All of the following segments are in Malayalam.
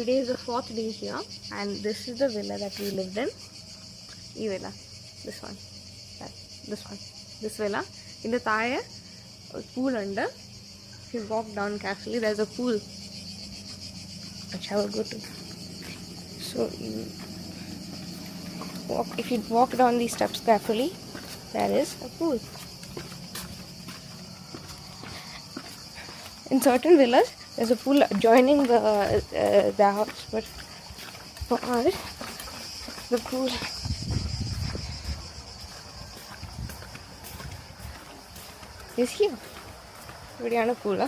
today is the fourth day here and this is the villa that we lived in. Villa this one. That, this one. This villa. In the thaya a pool under. If you walk down carefully there's a pool. Which I will go to. So you walk if you walk down these steps carefully there is a pool. In certain villas there's a pool adjoining the uh, the house, but for ours, the pool is here. ഇവിടെയാണ് പൂള്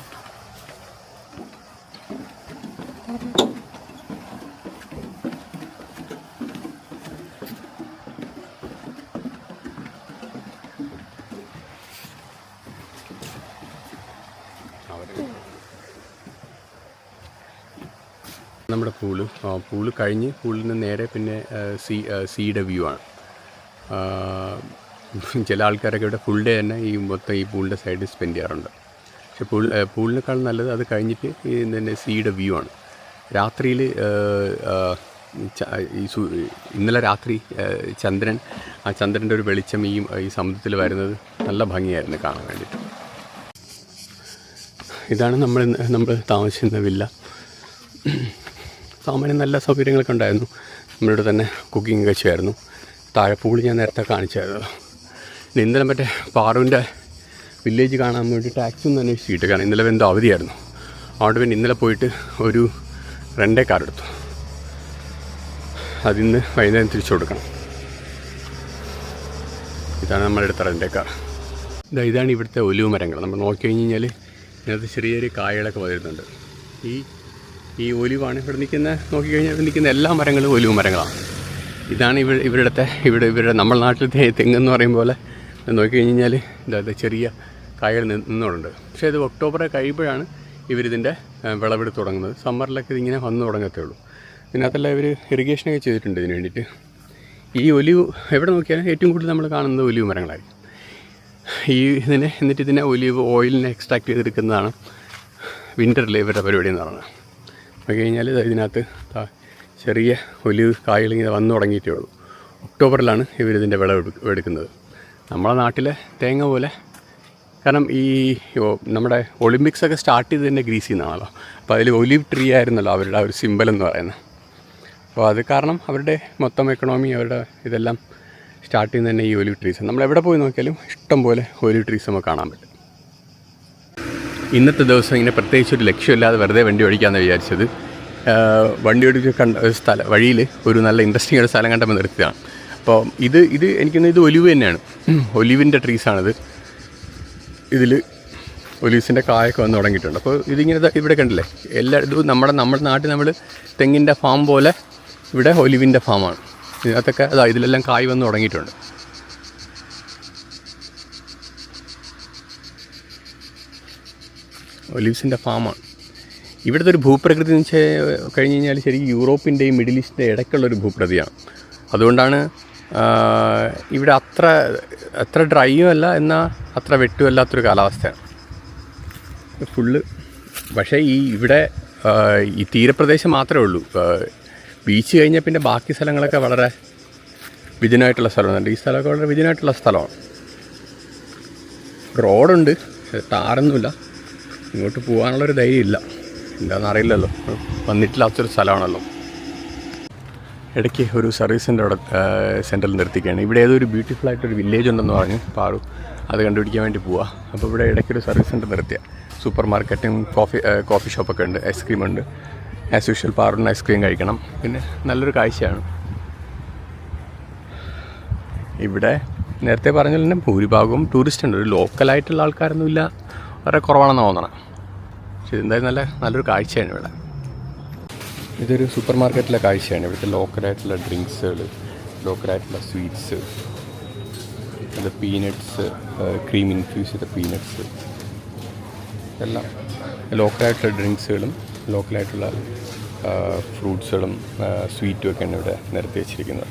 നമ്മുടെ പൂൾ പൂൾ കഴിഞ്ഞ് പൂളിൽ നിന്ന് നേരെ പിന്നെ സി സീയുടെ വ്യൂ ആണ്. ചില ആൾക്കാരൊക്കെ ഇവിടെ ഫുൾ ഡേ തന്നെ ഈ മൊത്തം ഈ പൂളിന്റെ സൈഡിൽ സ്പെൻഡ് ചെയ്യാറുണ്ട്. പക്ഷെ പൂൾ പൂളിനേക്കാൾ നല്ലത് അത് കഴിഞ്ഞിട്ട് ഈ തന്നെ സീയുടെ വ്യൂ ആണ്. രാത്രിയിൽ ഈ ഇന്നലെ രാത്രി ചന്ദ്രൻ ആ ചന്ദ്രന്റെ ഒരു വെളിച്ചം ഈ ഈ സമുദ്രത്തിൽ വരുന്നത് നല്ല ഭംഗിയായിരുന്നു കാണാൻ വേണ്ടിയിട്ട്. ഇതാണ് നമ്മൾ നമ്മൾ താമസിക്കുന്ന വില്ല. സാമാന്യം നല്ല സൗകര്യങ്ങളൊക്കെ ഉണ്ടായിരുന്നു. നമ്മളിവിടെ തന്നെ കുക്കിംഗ് ഒക്കെ ചെയ്യായിരുന്നു താഴെ പൂൾ ഞാൻ നേരത്തെ കാണിച്ചായിരുന്നു. പിന്നെ ഇന്നലെ മറ്റേ പാറുവിന്റെ വില്ലേജ് കാണാൻ വേണ്ടി ടാക്സി തന്നെ അന്വേഷിച്ചിട്ട് കാരണം ഇന്നലെ എന്തോ അവധിയായിരുന്നു. അതുകൊണ്ട് പിന്നെ ഇന്നലെ പോയിട്ട് ഒരു റെന്റെ കാർ എടുത്തു. അതിന്ന് വൈകുന്നേരം തിരിച്ചു കൊടുക്കണം. ഇതാണ് നമ്മളെടുത്ത റെന്റെ കാർ ഇതാ ഇതാണ് ഇവിടുത്തെ ഒലിവ് മരങ്ങൾ. നമ്മൾ നോക്കി കഴിഞ്ഞ് കഴിഞ്ഞാൽ ഇതിനകത്ത് ചെറിയ ചെറിയ കായകളൊക്കെ വരുന്നുണ്ട് ഈ ഈ ഒലിവാണ് ഇവിടെ നിൽക്കുന്ന നോക്കിക്കഴിഞ്ഞാൽ ഇവിടെ നിൽക്കുന്ന എല്ലാ മരങ്ങളും ഒലിവ് മരങ്ങളാണ്. ഇതാണ് ഇവ ഇവരുടെ ഇവിടെ ഇവരുടെ നമ്മുടെ നാട്ടിലത്തെ തെങ്ങെന്ന് പറയും പോലെ നോക്കിക്കഴിഞ്ഞ് കഴിഞ്ഞാൽ ഇതാ ചെറിയ കായകൾ നി- നിന്നുകൊണ്ട് പക്ഷേ ഇത് ഒക്ടോബർ കഴിയുമ്പോഴാണ് ഇവരിതിന്റെ വിളവെടുത്ത് തുടങ്ങുന്നത്. സമ്മറിലൊക്കെ ഇതിങ്ങനെ വന്ന് തുടങ്ങത്തേ ഉള്ളൂ. ഇതിനകത്തെല്ലാം ഇവർ ഇറിഗേഷനൊക്കെ ചെയ്തിട്ടുണ്ട് ഇതിന് വേണ്ടിയിട്ട്. ഈ ഒലിവ് എവിടെ നോക്കിയാലും ഏറ്റവും കൂടുതൽ നമ്മൾ കാണുന്നത് ഒലിവ് മരങ്ങളായിരിക്കും. ഈ ഇതിനെ എന്നിട്ട് ഇതിനെ ഒലിവ് ഓയിലിനെ എക്സ്ട്രാക്ട് ചെയ്തെടുക്കുന്നതാണ് വിന്ററിൽ ഇവരുടെ പരിപാടി എന്ന് പറയുന്നത്. നോക്കി കഴിഞ്ഞാൽ ഇതിനകത്ത് ചെറിയ ഒലിവ് കായലിങ്ങനെ വന്ന് തുടങ്ങിയിട്ടേ ഉള്ളൂ. ഒക്ടോബറിലാണ് ഇവരിതിന്റെ വിളവ് എടുക്കുന്നത്. നമ്മളെ നാട്ടിലെ തേങ്ങ പോലെ. കാരണം ഈ നമ്മുടെ ഒളിമ്പിക്സ് ഒക്കെ സ്റ്റാർട്ട് തന്നെ ഗ്രീസിൽ നിന്നാണല്ലോ അപ്പോൾ അതിൽ ഒലിവ് ട്രീ ആയിരുന്നല്ലോ അവരുടെ ആ ഒരു സിമ്പൽ എന്ന് പറയുന്നത്. അപ്പോൾ അത് കാരണം അവരുടെ മൊത്തം എക്കണോമി അവരുടെ ഇതെല്ലാം സ്റ്റാർട്ട് ചെയ്യുന്ന തന്നെ ഈ ഒലിവ് ട്രീസ്. നമ്മൾ എവിടെ പോയി നോക്കിയാലും ഇഷ്ടം പോലെ ഒലിവ് ട്രീസ് നമുക്ക് കാണാൻ പറ്റും. ഇന്നത്തെ ദിവസം ഇങ്ങനെ പ്രത്യേകിച്ച് ഒരു ലക്ഷ്യമില്ലാതെ വെറുതെ വണ്ടി ഓടിക്കാമെന്ന് വിചാരിച്ചത്. വണ്ടി ഓടിച്ച് കണ്ട സ്ഥലം വഴിയിൽ ഒരു നല്ല ഇൻട്രസ്റ്റിംഗ് ഒരു സ്ഥലം കണ്ടപ്പോൾ നിർത്തിയതാണ്. അപ്പോൾ ഇത് ഇത് എനിക്കൊന്ന് ഇത് ഒലിവ് തന്നെയാണ്. ഒലിവിന്റെ ട്രീസാണിത് ഇതിൽ ഒലീസിന്റെ കായൊക്കെ വന്ന് തുടങ്ങിയിട്ടുണ്ട്. അപ്പോൾ ഇതിങ്ങനെ ഇവിടെ കണ്ടില്ലേ? എല്ലാ ഇതും നമ്മുടെ നമ്മുടെ നാട്ടിൽ നമ്മൾ തെങ്ങിന്റെ ഫാം പോലെ ഇവിടെ ഒലിവിന്റെ ഫാമാണ് ഇതിനകത്തൊക്കെ അതാ ഇതിലെല്ലാം കായ് വന്ന് തുടങ്ങിയിട്ടുണ്ട്. ഒലിവ്സിന്റെ ഫാമാണ്. ഇവിടുത്തെ ഒരു ഭൂപ്രകൃതി എന്ന് വെച്ചാൽ കഴിഞ്ഞ് കഴിഞ്ഞാൽ ശരിക്കും യൂറോപ്പിന്റെയും മിഡിൽ ഈസ്റ്റിന്റെ ഇടയ്ക്കുള്ളൊരു ഭൂപ്രകൃതിയാണ് അതുകൊണ്ടാണ് ഇവിടെ അത്ര അത്ര ഡ്രൈയും അല്ല എന്നാൽ അത്ര വെട്ടുമല്ലാത്തൊരു കാലാവസ്ഥയാണ്. ഫുള്ള് പക്ഷേ ഈ ഇവിടെ ഈ തീരപ്രദേശം മാത്രമേ ഉള്ളൂ. ബീച്ച് കഴിഞ്ഞാൽ പിന്നെ ബാക്കി സ്ഥലങ്ങളൊക്കെ വളരെ വിജനമായിട്ടുള്ള സ്ഥലമാണ്. ഈ സ്ഥലമൊക്കെ വളരെ വിജനമായിട്ടുള്ള സ്ഥലമാണ്. റോഡുണ്ട് ടാറൊന്നുമില്ല. ഇങ്ങോട്ട് പോകാനുള്ളൊരു ധൈര്യം ഇല്ല എന്താണെന്ന് അറിയില്ലല്ലോ വന്നിട്ടില്ലാത്തൊരു സ്ഥലമാണല്ലോ. ഇടയ്ക്ക് ഒരു സർവീസ് സെന്റർ സെന്ററിൽ നിർത്തിക്കുകയാണ് ഇവിടെ ഏതോ ഒരു ബ്യൂട്ടിഫുൾ ആയിട്ടൊരു വില്ലേജ് ഉണ്ടെന്ന് പറഞ്ഞു. പാറു അത് കണ്ടുപിടിക്കാൻ വേണ്ടി പോവാ. അപ്പോൾ ഇവിടെ ഇടയ്ക്കൊരു സർവീസ് സെന്റർ നിർത്തിയ. സൂപ്പർ മാർക്കറ്റും കോഫി കോഫി ഷോപ്പൊക്കെ ഉണ്ട്. ഐസ്ക്രീം ഉണ്ട്. ആസ് യൂഷ്വൽ പാറുന്ന ഐസ്ക്രീം കഴിക്കണം. പിന്നെ നല്ലൊരു കാഴ്ചയാണ്. ഇവിടെ നേരത്തെ പറഞ്ഞ തന്നെ ഭൂരിഭാഗവും ടൂറിസ്റ്റ് ഉണ്ട്. ഒരു ലോക്കലായിട്ടുള്ള ആൾക്കാരൊന്നും ഇല്ല വളരെ കുറവാണെന്ന് തോന്നണം. പക്ഷെ ഇതെന്തായാലും നല്ല നല്ലൊരു കാഴ്ചയാണ് ഇവിടെ. ഇതൊരു സൂപ്പർ മാർക്കറ്റിലെ കാഴ്ചയാണ്. ഇവിടുത്തെ ലോക്കലായിട്ടുള്ള ഡ്രിങ്ക്സുകൾ ലോക്കലായിട്ടുള്ള സ്വീറ്റ്സ് അത് പീനട്ട്സ് ക്രീം ഇൻഫ്യൂസ് ചെയ്ത പീനട്ട്സ്. എല്ലാം ലോക്കലായിട്ടുള്ള ഡ്രിങ്ക്സുകളും ലോക്കലായിട്ടുള്ള ഫ്രൂട്ട്സുകളും സ്വീറ്റും ഒക്കെയാണ് ഇവിടെ നിരത്തി വെച്ചിരിക്കുന്നത്.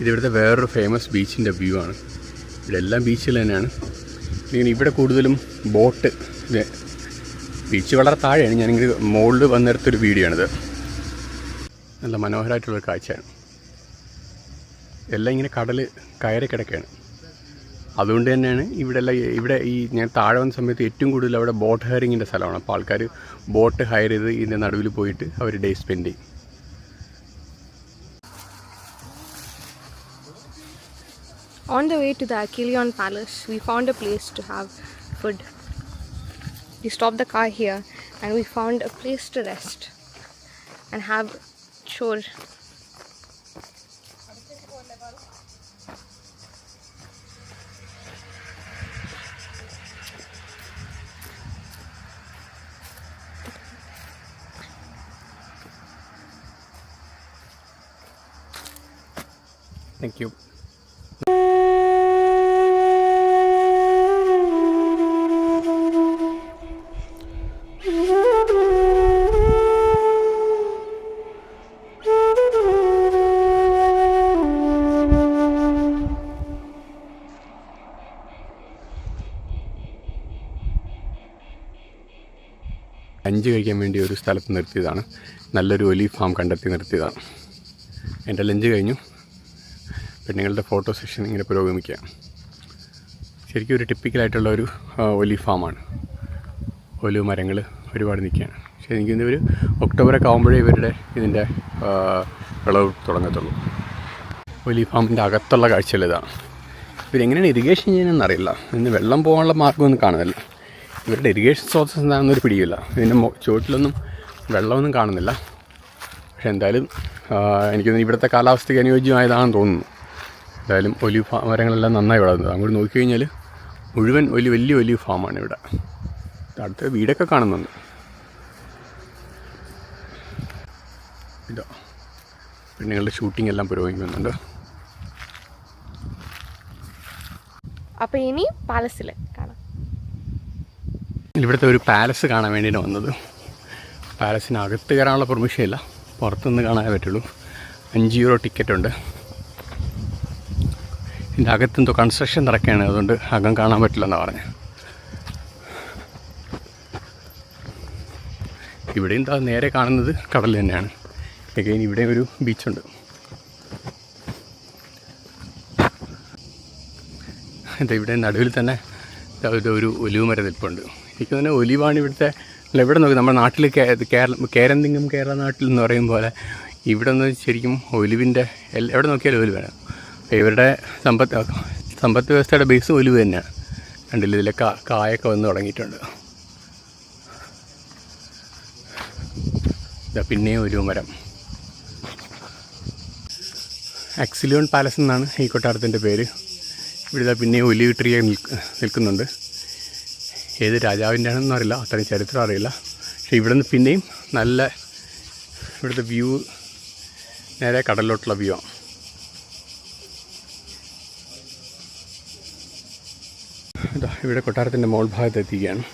ഇതിവിടുത്തെ വേറൊരു ഫേമസ് ബീച്ചിന്റെ വ്യൂ ആണ്. ഇവിടെ എല്ലാം ബീച്ചിൽ തന്നെയാണ്. ഇവിടെ കൂടുതലും ബോട്ട്. ബീച്ച് വളരെ താഴെയാണ്. ഞാനിങ്ങനെ മുകളിൽ വന്നെടുത്തൊരു വീഡിയോ ആണിത് നല്ല മനോഹരമായിട്ടുള്ളൊരു കാഴ്ചയാണ്. എല്ലാം ഇങ്ങനെ കടൽ കയറി കിടക്കുകയാണ്. അതുകൊണ്ട് തന്നെയാണ് ഇവിടെ എല്ലാം ഇവിടെ ഈ ഞാൻ താഴെ വന്ന സമയത്ത് ഏറ്റവും കൂടുതൽ അവിടെ ബോട്ട് ഹയറിങ്ങിന്റെ സ്ഥലമാണ്. അപ്പോൾ ആൾക്കാർ ബോട്ട് ഹയർ ചെയ്ത് ഇതിന്റെ നടുവിൽ പോയിട്ട് അവർ ഡേ സ്പെൻഡ് ചെയ്യും. On the way to the Achillean Palace, we found a place to have food. We stopped the car here and we found a place to rest and have chore. Thank you. സ്ഥലത്ത് നിർത്തിയതാണ്. നല്ലൊരു ഒലി ഫാം കണ്ടെത്തി നിർത്തിയതാണ്. എന്റെ ലഞ്ച് കഴിഞ്ഞു. പെണ്ണുങ്ങളുടെ ഫോട്ടോ സെഷൻ ഇങ്ങനെ പുരോഗമിക്കുക. ശരിക്കും ഒരു ടിപ്പിക്കലായിട്ടുള്ള ഒരു ഒലി ഫാമാണ്. ഒലിവ് മരങ്ങൾ ഒരുപാട് നിൽക്കുകയാണ്. പക്ഷേ എനിക്കിന്ന് ഒരു ഒക്ടോബറൊക്കെ ആകുമ്പോഴേ ഇവരുടെ ഇതിന്റെ വിളവ് തുടങ്ങത്തുള്ളൂ. ഒലി ഫാമിന്റെ അകത്തുള്ള കാഴ്ചകൾ ഇതാണ്. ഇവരെങ്ങനെയാണ് ഇറിഗേഷൻ ചെയ്യുന്നതെന്ന് അറിയില്ല. ഇതിന് വെള്ളം പോകാനുള്ള മാർഗമൊന്നും കാണുന്നില്ല. ഇവരുടെ ഇറിഗേഷൻ സോഴ്സസ് എന്താണെന്നൊരു പിടിയില്ല. ഇതിന്റെ ചുവട്ടിലൊന്നും വെള്ളമൊന്നും കാണുന്നില്ല. പക്ഷെ എന്തായാലും എനിക്ക് ഇവിടുത്തെ കാലാവസ്ഥയ്ക്ക് അനുയോജ്യമായതാണെന്ന് തോന്നുന്നു. എന്തായാലും ഒലിവ് ഫാ മരങ്ങളെല്ലാം നന്നായി വളർന്നത്. അങ്ങോട്ട് നോക്കിക്കഴിഞ്ഞാൽ മുഴുവൻ വലിയ വലിയ ഒലിവ് ഫാമാണ് ഇവിടെ. അടുത്ത വീടൊക്കെ കാണുന്നുണ്ട്. ഇതാ പെണ്ണുങ്ങളുടെ ഷൂട്ടിംഗ് എല്ലാം പുരോഗമിക്കുന്നുണ്ട് അപ്പോൾ ഇനി പാലസിൽ കാണാം. ഇവിടുത്തെ ഒരു പാലസ് കാണാൻ വേണ്ടിയിട്ട് വന്നത്. പാലസിനകത്ത് കയറാനുള്ള പെർമിഷൻ ഇല്ല. പുറത്തുനിന്ന് കാണാനേ പറ്റുള്ളൂ. അഞ്ച് യൂറോ ടിക്കറ്റ് ഉണ്ട്. ഇതിന്റെ അകത്തെന്തോ കൺസ്ട്രക്ഷൻ നടക്കുകയാണ്. അതുകൊണ്ട് അകം കാണാൻ പറ്റില്ലെന്നാണ് പറഞ്ഞത് ഇവിടെ എന്താ നേരെ കാണുന്നത്? കടൽ തന്നെയാണ്. എഗൈൻ ഇവിടെ ഒരു ബീച്ചുണ്ട് എന്താ ഇവിടെ നടുവിൽ തന്നെ ഒരു ഒലിവ് മരം എനിക്ക് തന്നെ ഒലിവാണ് ഇവിടുത്തെ അല്ല ഇവിടെ നോക്കി നമ്മുടെ നാട്ടിൽ കേരളം കേരന്തിങ്ങും കേരള നാട്ടിൽ എന്ന് പറയും പോലെ ഇവിടെ നിന്ന് ശരിക്കും ഒലിവിന്റെ എവിടെ നോക്കിയാലും ഒലിവ് വേണം. ഇവരുടെ സമ്പത്ത് സമ്പത്ത് വ്യവസ്ഥയുടെ ബേസ് ഒലിവ് തന്നെയാണ്. കണ്ടില്ല ഇതിലെ കായൊക്കെ വന്ന് തുടങ്ങിയിട്ടുണ്ട്. ഇതാ പിന്നെയും ഒരു മരം. അക്സിലിയോൺ പാലസ് എന്നാണ് ഈ കൊട്ടാരത്തിന്റെ പേര്. ഇവിടെ പിന്നെയും ഒലിവ് ട്രീ നിൽക്കുന്നുണ്ട്. ഏത് രാജാവിന്റെ ആണെന്നും അറിയില്ല. അത്രയും ചരിത്രം അറിയില്ല. പക്ഷേ ഇവിടെ നിന്ന് പിന്നെയും നല്ല ഇവിടുത്തെ വ്യൂ നേരെ കടലിലോട്ടുള്ള വ്യൂ ആണ്. ഇവിടെ കൊട്ടാരത്തിന്റെ മോൾ ഭാഗത്ത് എത്തിക്കുകയാണ്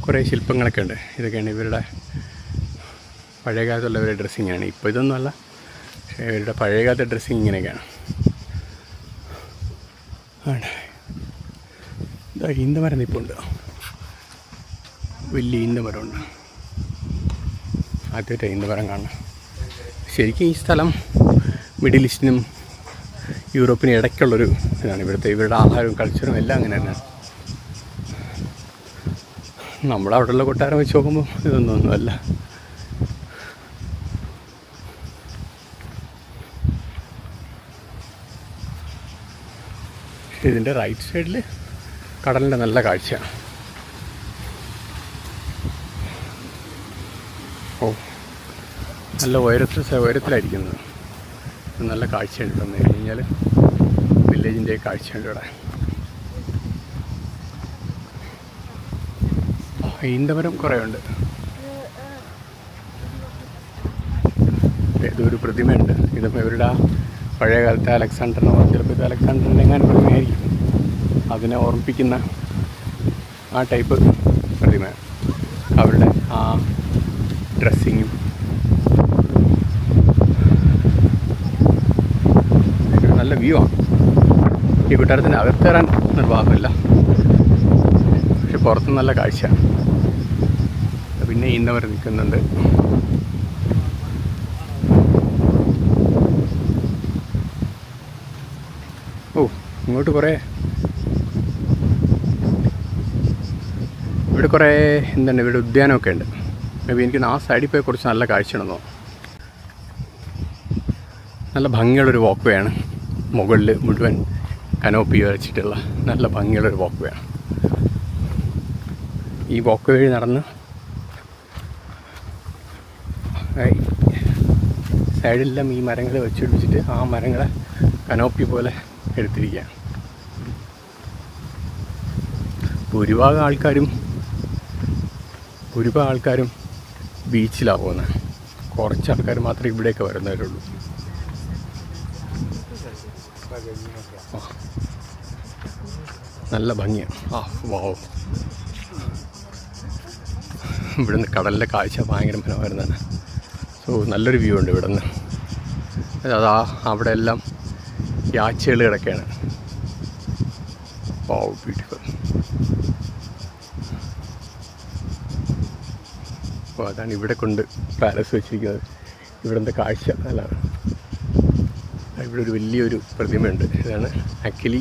കുറേ ശില്പങ്ങളൊക്കെ ഉണ്ട്. ഇതൊക്കെയാണ് ഇവരുടെ പഴയകാലത്തുള്ളവരുടെ ഡ്രസ്സിങ്ങാണ്. ഇപ്പോൾ ഇതൊന്നുമല്ല പക്ഷേ ഇവരുടെ പഴയകാലത്തെ ഡ്രസ്സിങ് ഇങ്ങനെയൊക്കെയാണ്. ആണ്. ഇതാ ഈന്തമരം നിൽപ്പുണ്ട് വലിയ ഈന്തമരമുണ്ട് ആദ്യമായിട്ട് ഈന്തമരം കാണണം ശരിക്കും ഈ സ്ഥലം മിഡിൽ ഈസ്റ്റിനും യൂറോപ്പിനും ഇടയ്ക്കുള്ളൊരു ഇതാണ്. ഇവിടുത്തെ ഇവരുടെ ആഹാരവും കൾച്ചറും എല്ലാം അങ്ങനെ തന്നെയാണ് നമ്മുടെ അവിടെയുള്ള കൊട്ടാരം വെച്ച് നോക്കുമ്പോൾ ഇതൊന്നും ഒന്നുമല്ല. ഇതിന്റെ റൈറ്റ് സൈഡിൽ കടലിന്റെ നല്ല കാഴ്ച. ഓ നല്ല ഉയരത്തിൽ ഉയരത്തിലായിരിക്കുന്നത് നല്ല കാഴ്ചയുണ്ട് വന്നു കഴിഞ്ഞാൽ വില്ലേജിന്റെ കാഴ്ചയുണ്ട് ഇവിടെ. ഈന്തമരം കുറേ ഉണ്ട് ഇതൊരു പ്രതിമയുണ്ട്. ഇതിപ്പോൾ ഇവരുടെ ആ പഴയ കാലത്തെ അലക്സാണ്ടറിനോ ചിലപ്പോൾ ഇത് അലക്സാണ്ടറിന്റെ എങ്ങനെ പ്രതിമയായിരിക്കും. അതിനെ ഓർമ്മിപ്പിക്കുന്ന ആ ടൈപ്പ് പ്രതിമ. അവരുടെ ആ ഡ്രസ്സിങ്ങും. നല്ല വ്യൂ ആണ്. ഈ കൊട്ടാരത്തിന് അകത്തേറാൻ നിർവാഹമില്ല. പക്ഷെ പുറത്ത് നല്ല കാഴ്ച. പിന്നെ ഇന്നവർ നിൽക്കുന്നുണ്ട് ഓ ഇങ്ങോട്ട് കുറേ ഇവിടെ കുറേ എന്താണ് ഇവിടെ ഉദ്യാനമൊക്കെ ഉണ്ട്. മേ ബി എനിക്ക് ആ സൈഡിൽ പോയി കുറച്ച് നല്ല കാഴ്ച കാഴ്ചയാണെന്നോ നല്ല ഭംഗിയുള്ളൊരു വാക്ക് വേ ആണ്. മുകളിൽ മുഴുവൻ കനോപ്പി വരച്ചിട്ടുള്ള നല്ല ഭംഗിയുള്ളൊരു വാക്ക് വേ ആണ്. ഈ വാക്ക് വഴി നടന്ന് സൈഡിലെല്ലാം ഈ മരങ്ങൾ വെച്ചുപിടിച്ചിട്ട് ആ മരങ്ങളെ കനോപ്പി പോലെ എടുത്തിരിക്കുകയാണ്. ഭൂരിഭാഗം ആൾക്കാരും ഭൂരിഭാഗം ആൾക്കാരും ബീച്ചിലാണ് പോകുന്നത് കുറച്ച് ആൾക്കാർ മാത്രമേ ഇവിടേക്ക് വരുന്നവരുള്ളൂ. നല്ല ഭംഗിയാണ് ആ വാവ് ഇവിടുന്ന് കടലിലെ കാഴ്ച ഭയങ്കര മനോഹരമാണ്. സോ നല്ലൊരു വ്യൂ ഉണ്ട് ഇവിടുന്ന്. അതാ അവിടെ എല്ലാം യാച്ചകൾ കിടക്കുകയാണ് വാവ് ബ്യൂട്ടിഫുൾ അപ്പോൾ അതാണ് ഇവിടെ കൊണ്ട് പാലസ് വെച്ചിരിക്കുന്നത്. ഇവിടുത്തെ കാഴ്ച നല്ലതാണ് ഇവിടെ ഒരു വലിയൊരു പ്രതിമയുണ്ട്. ഇതാണ് അക്കിലി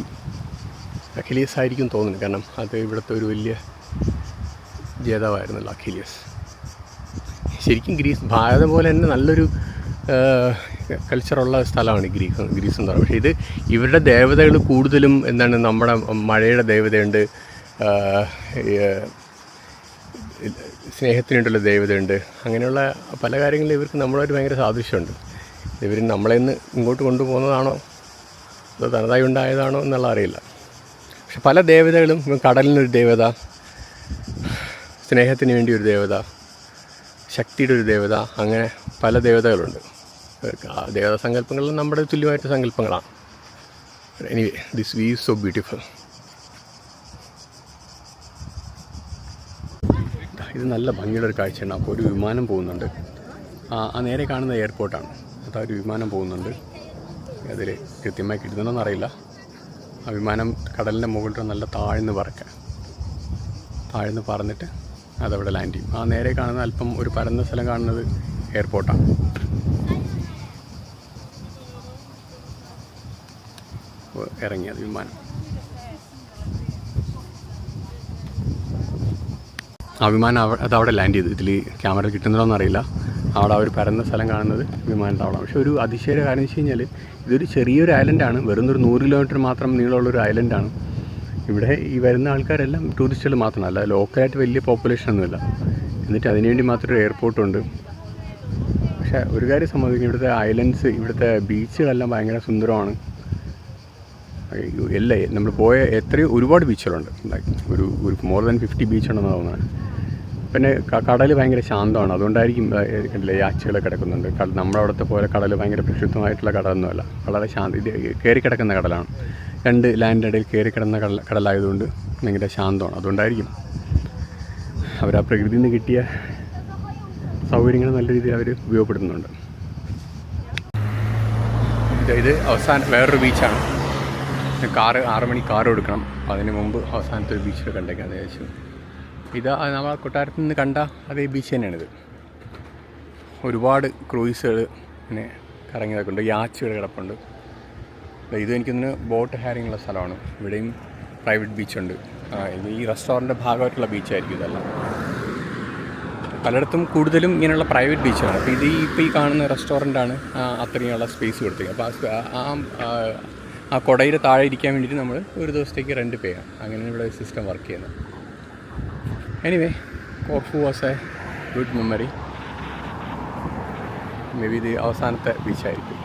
അഖിലിയസ് ആയിരിക്കും തോന്നുന്നത് കാരണം അത് ഇവിടുത്തെ ഒരു വലിയ ജേതാവായിരുന്നല്ലോ അഖിലിയസ്. ശരിക്കും ഗ്രീസ് ഭാരതം പോലെ തന്നെ നല്ലൊരു കൾച്ചറുള്ള സ്ഥലമാണ് ഗ്രീസ് ഗ്രീസ് എന്ന് പറയുന്നത്. പക്ഷേ ഇത് ഇവരുടെ ദേവതകൾ കൂടുതലും എന്താണ് നമ്മുടെ മഴയുടെ ദേവതയുണ്ട്. സ്നേഹത്തിനുണ്ടല്ലോ ദൈവതയുണ്ട് അങ്ങനെയുള്ള പല കാര്യങ്ങളിലും ഇവർക്ക് നമ്മളായിട്ട് ഭയങ്കര സാദൃശ്യമുണ്ട്. ഇവർ നമ്മളെ നിന്ന് ഇങ്ങോട്ട് കൊണ്ടുപോകുന്നതാണോ അതോ തനതായി ഉണ്ടായതാണോ എന്നുള്ള അറിയില്ല. പക്ഷെ പല ദേവതകളും കടലിനൊരു ദേവത സ്നേഹത്തിന് വേണ്ടി ഒരു ദേവത ശക്തിയുടെ ഒരു ദേവത അങ്ങനെ പല ദേവതകളുണ്ട്. ദേവതാ സങ്കല്പങ്ങളും നമ്മുടെ തുല്യമായിട്ട് സങ്കല്പങ്ങളാണ്. Anyway this we so beautiful ഇത് നല്ല ഭംഗിയുള്ള ഒരു കാഴ്ചയാണ്. അപ്പോൾ ഒരു വിമാനം പോകുന്നുണ്ട്. ആ നേരെ കാണുന്ന എയർപോർട്ടാണ്. അപ്പോൾ ഒരു വിമാനം പോകുന്നുണ്ട്. അതിൽ കൃത്യമായി കിട്ടുന്നുണ്ടോയെന്ന് ആ വിമാനം കടലിന്റെ മുകളിൽ നല്ല താഴ്ന്ന് പറക്കുക താഴ്ന്ന് പറന്നിട്ട് അതവിടെ ലാൻഡ് ചെയ്യും. ആ നേരെ കാണുന്ന അല്പം ഒരു പരന്ന സ്ഥലം കാണുന്നത് എയർപോർട്ടാണ്. ഇറങ്ങിയത് വിമാനം. ആ വിമാനം അത് അവിടെ ലാൻഡ് ചെയ്തു. ഇതിൽ ക്യാമറ കിട്ടുന്നുണ്ടോ അറിയില്ല അവിടെ അവർ പരന്ന സ്ഥലം കാണുന്നത് വിമാനത്താവളം പക്ഷേ ഒരു അതിശയ കാര്യം വെച്ച് കഴിഞ്ഞാൽ ഇതൊരു ചെറിയൊരു ഐലൻഡാണ് വെറും ഒരു നൂറ് കിലോമീറ്റർ മാത്രം നീളമുള്ളൊരു ഐലൻഡാണ് ഇവിടെ ഈ വരുന്ന ആൾക്കാരെല്ലാം ടൂറിസ്റ്റുകൾ മാത്രമല്ല ലോക്കലായിട്ട് വലിയ പോപ്പുലേഷൻ ഒന്നുമില്ല. എന്നിട്ട് അതിനുവേണ്ടി മാത്രം ഒരു എയർപോർട്ടുണ്ട് പക്ഷേ ഒരു കാര്യം സംബന്ധിക്കും ഇവിടുത്തെ ഐലൻഡ്സ് ഇവിടുത്തെ ബീച്ചുകളെല്ലാം ഭയങ്കര സുന്ദരമാണ്. എല്ലാം നമ്മൾ പോയ എത്രയോ ഒരുപാട് ബീച്ചുകളുണ്ട്. ഒരു ഒരു മോർ ദാൻ ഫിഫ്റ്റി ബീച്ചുണ്ടെന്ന് തോന്നുന്നത് പിന്നെ കടൽ ഭയങ്കര ശാന്തമാണ്. അതുകൊണ്ടായിരിക്കും കണ്ടില്ലേ യാച്ചകൾ കിടക്കുന്നുണ്ട്. കടൽ നമ്മുടെ അവിടുത്തെ പോലെ കടൽ ഭയങ്കര പ്രക്ഷുബ്ധമായിട്ടുള്ള കടലൊന്നുമല്ല. വളരെ ശാന്തി ഇത് കയറി കിടക്കുന്ന കടലാണ്. രണ്ട് ലാൻഡിന്റെ ഇടയിൽ കയറി കിടന്ന കടൽ കടലായതുകൊണ്ട് ഭയങ്കര ശാന്തമാണ്. അതുകൊണ്ടായിരിക്കും അവർ ആ പ്രകൃതിയിൽ നിന്ന് കിട്ടിയ സൗകര്യങ്ങൾ നല്ല രീതിയിൽ അവർ ഉപയോഗപ്പെടുത്തുന്നുണ്ട്. ഇത് അവസാനം വേറൊരു ബീച്ചാണ് കാറ് ആറ് മണി കാർ എടുക്കണം അതിന് മുമ്പ് അവസാനത്തെ ഒരു ബീച്ചിൽ കണ്ടേക്കാം. ഏകദേശം. ഇത് നമ്മൾ കൊട്ടാരത്തിൽ നിന്ന് കണ്ട അതേ ബീച്ച് തന്നെയാണിത്. ഒരുപാട് ക്രൂയിസുകൾ ഇങ്ങനെ കറങ്ങിയതൊക്കെ ഉണ്ട്. യാച്ചുകൾ കിടപ്പുണ്ട്. ഇത് എനിക്കൊന്ന് ബോട്ട് ഹാരിങ്ങുള്ള സ്ഥലമാണ്. ഇവിടെയും പ്രൈവറ്റ് ബീച്ചുണ്ട് ഇത് ഈ റെസ്റ്റോറന്റിന്റെ ഭാഗമായിട്ടുള്ള ബീച്ചായിരിക്കും ഇതെല്ലാം. പലയിടത്തും കൂടുതലും ഇങ്ങനെയുള്ള പ്രൈവറ്റ് ബീച്ചാണ് അപ്പോൾ ഇത് ഈ ഇപ്പോൾ ഈ കാണുന്ന റെസ്റ്റോറന്റാണ് അത്രയുള്ള സ്പേസ് കൊടുത്തത് അപ്പോൾ ആ ആ ആ താഴെ ഇരിക്കാൻ വേണ്ടിയിട്ട് നമ്മൾ ഒരു ദിവസത്തേക്ക് റെന്റ് പേ ചെയ്യാം. അങ്ങനെയാണ് ഇവിടെ സിസ്റ്റം വർക്ക് ചെയ്യുന്നത് anyway Corfu was a good memory maybe ഇത് അവസാനത്തെ ബീച്ചായിരിക്കും